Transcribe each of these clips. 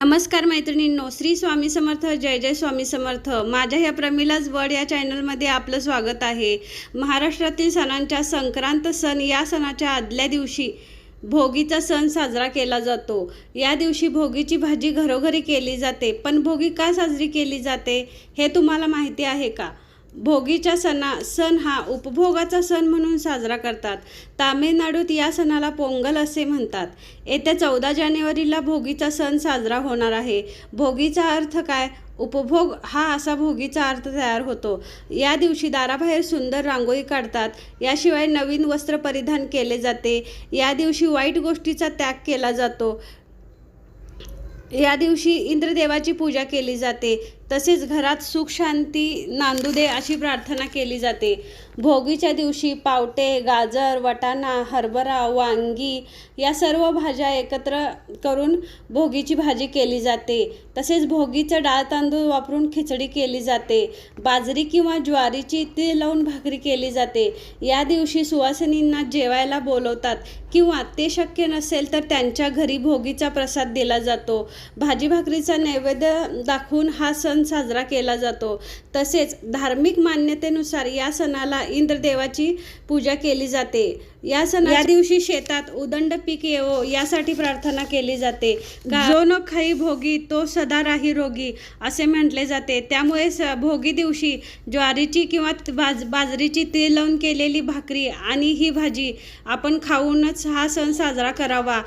नमस्कार मैत्रिणींनो श्री स्वामी समर्थ जय जय स्वामी समर्थ. माझ्या ह्या प्रमिलाज वड या चॅनलमध्ये आपलं स्वागत आहे. महाराष्ट्रातील सणांच्या संक्रांत सण या सणाच्या आदल्या दिवशी भोगीचा सण साजरा केला जातो. या दिवशी भोगीची भाजी घरोघरी केली जाते. पण भोगी का साजरी केली जाते हे तुम्हाला माहिती आहे का? भोगीच्या सणा सण हा उपभोगाचा सण म्हणून साजरा करतात. तामिळनाडूत या सणाला पोंगल असे म्हणतात. येत्या चौदा जानेवारीला भोगीचा सण साजरा होणार आहे. भोगीचा अर्थ काय? उपभोग हा असा भोगीचा अर्थ तयार होतो. या दिवशी दाराबाहेर सुंदर रांगोळी काढतात. याशिवाय नवीन वस्त्र परिधान केले जाते. या दिवशी वाईट गोष्टीचा त्याग केला जातो. या दिवशी इंद्रदेवाची पूजा केली जाते. तसेच घरात सुख शांती नांदू दे अशी प्रार्थना केली जाते. भोगीच्या दिवशी पावटे गाजर वटाणा हरभरा वांगी या सर्व भाज्या एकत्र करून भोगीची भाजी केली जाते. तसेच भोगीचं डाळ तांदूळ वापरून खिचडी केली जाते. बाजरी किंवा ज्वारीची तीळ लावून भाकरी केली जाते. या दिवशी सुवासिनींना जेवायला बोलवतात किंवा ते शक्य नसेल तर त्यांच्या घरी भोगीचा प्रसाद दिला जातो. भाजी भाकरीचा नैवेद्य दाखवून हा सण सण साजरा केला जातो. तसेच धार्मिक मान्यतेनुसार या सणाला इंद्रदेवाची पूजा केली जाते. या सणा या दिवशी शेतात उदंड पीक येवो यासाठी प्रार्थना केली जाते. जो न खाई भोगी तो सदा राही रोगी असे म्हटले जाते. त्यामुळे स भोगी दिवशी ज्वारीची किंवा बाज बाजरीची तीळ लावून केलेली भाकरी आणि ही भाजी आपण खाऊनच हा सण साजरा करावा.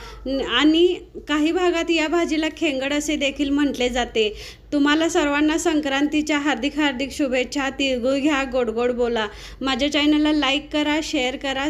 आणि काही भागात या भाजीला खेंगड असे देखील म्हटले जाते. तुम्हाला सर्वांना संक्रांतीच्या हार्दिक हार्दिक शुभेच्छा. तिळगुळ घ्या गोड गोड बोला. माझ्या चॅनलला लाईक करा शेअर करा